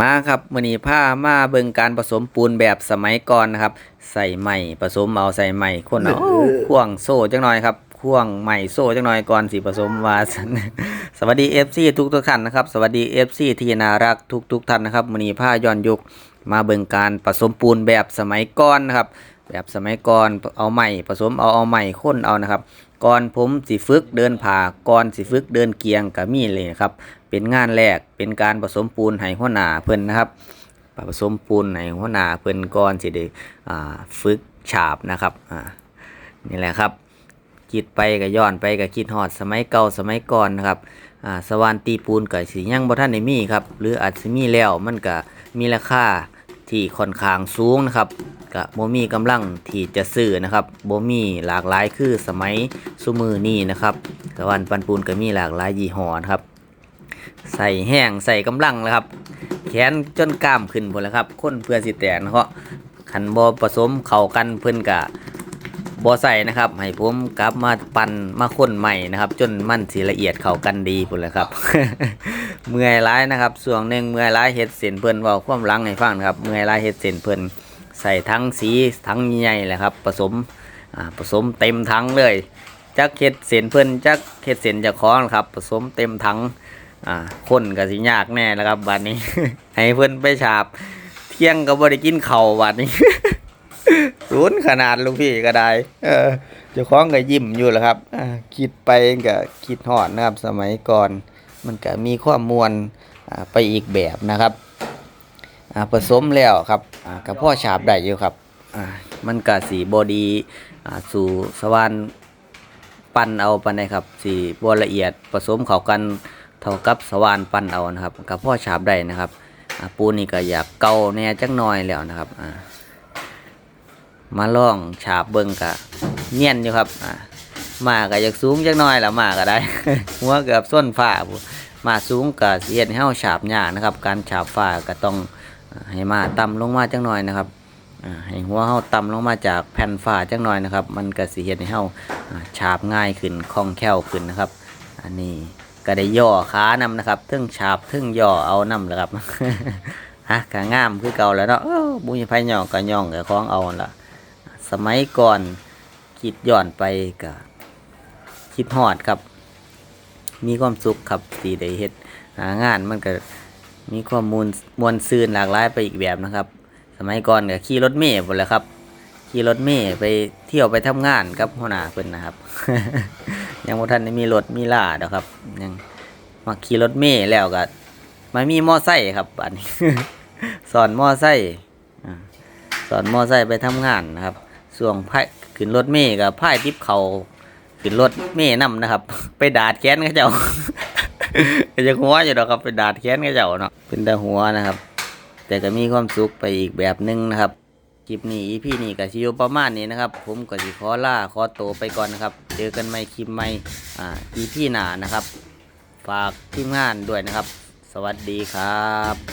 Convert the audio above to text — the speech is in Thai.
มาครับมื้อนี้พามาเบิ่งการผสมปูนแบบสมัยก่อนนะครับ ใส่ใหม่ผสมเอาใส่ใหม่คนเอาข่วงโซ่จังหน่อยครับข่วงใหม่โซ่จังหน่อยก่อนสิผสมว่าซั่นสวัสดี FC ทุกทุกๆท่านนะครับสวัสดี FC ที่น่ารักทุกทุกๆท่านนะครับมื้อนี้พาย้อนยุคมาเบิ่งการผสมปูนแบบสมัยก่อนนะครับ แบบสมัยก่อนเอาใหม่ผสมเอาเอาใหม่ข้นเอานะครับก่อนผมสิฝึกเดินผ่าก่อนสิฝึกเดินเกียงก็มีเลยนะครับ เป็นงานแรกเป็นการผสมปูนให้หัวหน้าเพิ่นนะครับผสมปูนให้หัวหน้าเพิ่นก่อนสิได้ฝึกฉาบนะครับนี่แหละครับคิดไปก็ย้อนไปก็คิดฮอดสมัยเก่าสมัยก่อนนะครับสวานตีปูนก็สิยังบ่ทันได้มีครับหรืออาจสิมีแล้วมันก็มีราคา ที่ค่อนข้างสูงนะครับก็บ่มีกำลังที่จะซื้อนะครับโบมีหลากหลายคือสมัยซุมือนี้นะครับสว่านปันปูนก็มีหลากหลายยี่ห้อนะครับ ใส่แห้งใส่กำลังแล้วครับ แขนจนกล้ามขึ้นหมดแล้วครับคนเพื่อสิแตนเพราะขันบอผสมเข้ากันเพิ่นกะบอใส่นะครับ ให้ผมกลับมาปั่นมาค้นใหม่นะครับ จนมันสีละเอียดเข้ากันดีพุ่นแล้วครับ เมื่อยร้ายนะครับส่วงหนึ่งเมื่อยร้ายเฮ็ดเส้นเพิ่นว้าความหลังให้ฟังนะครับเมื่อยร้ายเฮ็ดเส้นเพิ่นใส่ทั้งสีทั้งใหญ่แหละครับผสมผสมเต็มทั้งเลยจักเฮ็ดเส้นเพิ่นจักเฮ็ดเส้นจะคล้องครับผสมเต็มทั้งอ่าคนก็สิยากแน่แล้วครับบัดนี้ ให้เพิ่อนไปฉาบ เที่ยงก็บ่ได้กินเข้าวบัดนี้ศูนขนาดลูกพี่ก็ได้ เออเจ้าของก็ยิ้มอยู่แหล้วครับคิดไปก็คิดฮอดนะครับสมัยก่อน มันก็มีความมวลไปอีกแบบนะครับผสมแล้วครับอ่ากับพ่อฉาบได้อยู่ครับมันก็สีบอดีสู่สวรรค์ปั้นเอาปนใดครับสีบ่ละเอียดผสมเข้ากันเท่ากับสว่านปั้นเอานะครับกับพ่อฉาบได้นะครับปูนี่ก็อยากเกาแน่จักหน่อยแล้วนะครับมาลองฉาบเบิ่งกะเนียนอยู่ครับ อ่ามาก็อยากสูงจักหน่อยล้วมาก็ได้ หัวเกือบส้นฟ้าพู้นมาสูงก็สิเฮ็ดให้เฮาฉาบยากนะครับ การฉาบฟ้าก็ต้องให้มาต่ำลงมาจักหน่อยนะครับให้หัวเฮาต่ำลงมาจากแผ่นฟ้าจักหน่อยนะครับ มันก็สิเฮ็ดให้เฮาอ่าฉาบง่ายขึ้นคล่องแคล่วขึ้นนะครับ อันนี้ก็ได้ย่อขานำนะครับทึ่งฉาบทึ่งย่อเอานำแหละครับฮะกะงามคือเก่าแล้วเนาะบุญไผย่องก็ย่องกับของเอาล่ะ สมัยก่อนคิดย้อนไปก็ คิดฮอดครับ มีความสุขครับที่ได้เฮ็ดหางานมันก็มีความมูลมวลซื่นหลากหลายไปอีกแบบนะครับ สมัยก่อนก็ขี่รถเมล์หมดแล้วครับ ขี่รถเมล์ไปเที่ยวไปทำงานกับหัวหน้าเพิ่นนะครับ ยังบ่ทันได้มีรถมีลาดอกครับ ยังมาขี่รถเมล์แล้วก็มามีมอไซค์ครับอันนี้สอนมอไซค์สอนมอไซค์ไปทำงานนะครับ ส่วงพายขึ้นรถเมล์กับพายทิปเขา ขึ้นรถเมล์นํนะครับ ไปดาดแขนเขาเจ้าก็จะหัวอยู่ดอกครับไปดาดแขนเขาเจ้าเนาะเป็นแต่หัวนะครับ แต่ก็มีความสุขไปอีกแบบหนึงนะครับคลิปนี้ EP นี้ก็สิอยู่ประมาณนี้นะครับ ผมก็สิขอลาขอโตไปก่อนนะครับ เจอกันใหม่คลิปใหม่อ่า EP หนานะครับ ฝากทีมงานด้วยนะครับ สวัสดีครับ